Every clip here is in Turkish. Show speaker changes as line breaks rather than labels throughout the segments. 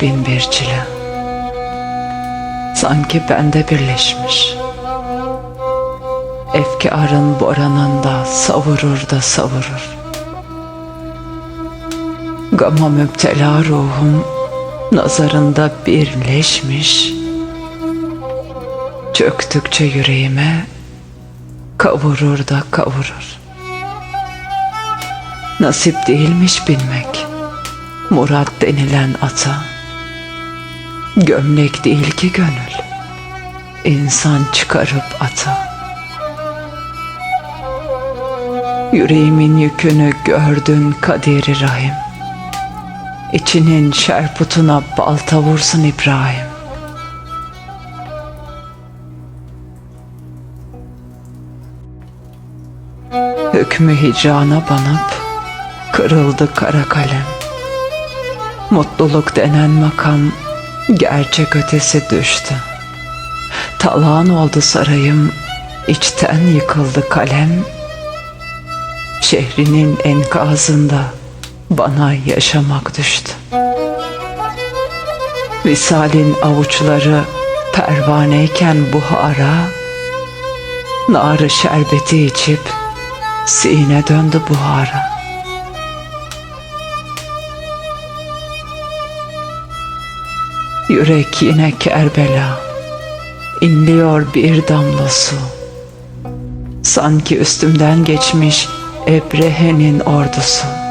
Bin bir çile. Sanki bende birleşmiş. Efkarın boranında savurur da savurur. Gama müptela ruhum nazarında birleşmiş. Çöktükçe yüreğime kavurur da kavurur. Nasip değilmiş bilmek Murat denilen ata Gömlek değil ki gönül. İnsan çıkarıp ata. Yüreğimin yükünü gördün kaderi rahim. İçinin şerputuna balta vursun İbrahim. Hükmü hicrana banıp Kırıldı kara kalem. Mutluluk denen makam Gerçek ötesi düştü. Talan oldu sarayım. İçten yıkıldı kalem. Şehrinin enkazında Bana yaşamak düştü. Visalin avuçları Pervaneyken buhara Narı şerbeti içip Sine döndü buhara Yürek yine Kerbela İnliyor bir damla su. Sanki üstümden geçmiş Ebrehe'nin ordusu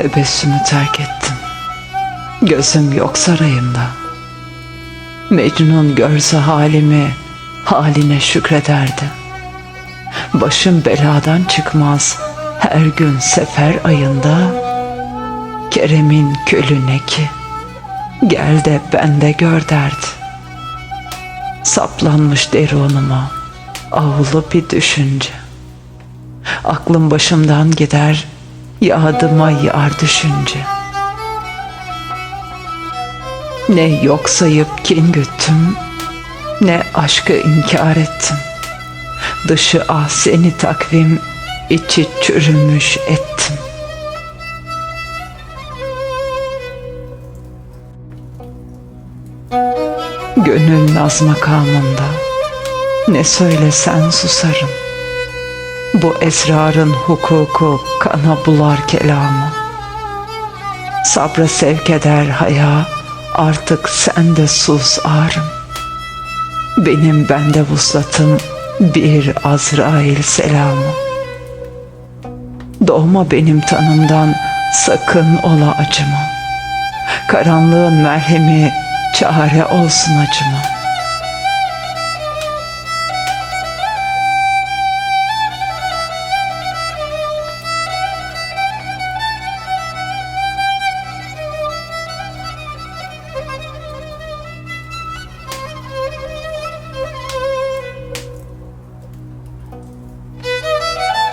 Tebessümü terk ettim. Gözüm yok sarayımda. Mecnun görse halimi Haline şükrederdi. Başım beladan çıkmaz. Her gün sefer ayında Kerem'in külüne ki Gel de bende gör derdi. Saplanmış deronuma Avlu bir düşünce. Aklım başımdan gider Yağdıma yar düşünce? Ne yok sayıp kin güttüm Ne aşkı inkar ettim. Dışı ah seni takvim içi çürümüş ettim. Gönül naz makamında Ne söylesen susarım Bu esrarın hukuku kana bular kelamı. Sabra sevk eder haya Artık sen de sus ağrım Benim bende vuslatım Bir Azrail selamı. Doğma benim tanımdan Sakın ola acıma. Karanlığın merhemi Çare olsun acıma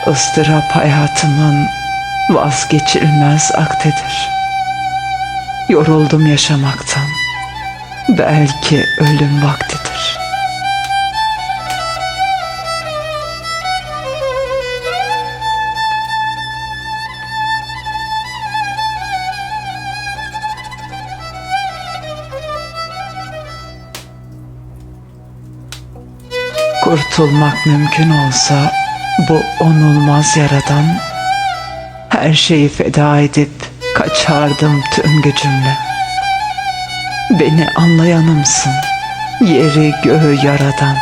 ıstırap hayatımın vazgeçilmez aktedir. Yoruldum yaşamaktan, belki ölüm vaktidir. Kurtulmak mümkün olsa bu onulmaz yaradan her şeyi feda edip kaçardım tüm gücümle. Beni anlayanımsın, yeri göğü yaradan.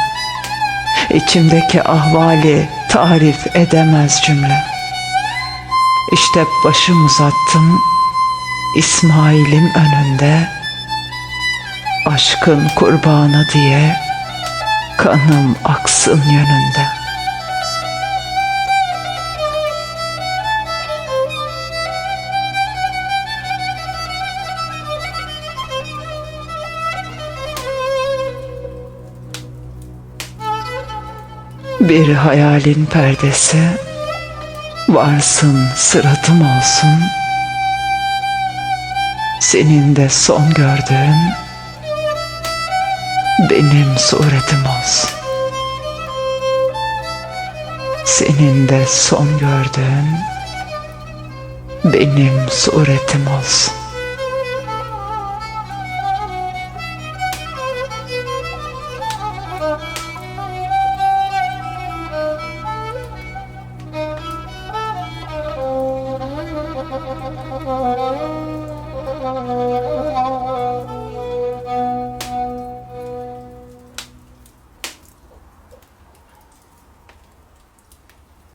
İçimdeki ahvali tarif edemez cümle. İşte başım uzattım, İsmail'im önünde, aşkın kurbanı diye kanım aksın yönünde. Bir hayalin perdesi. Varsın sıratım olsun. Senin de son gördüğün Benim suretim olsun. Senin de son gördüğün Benim suretim olsun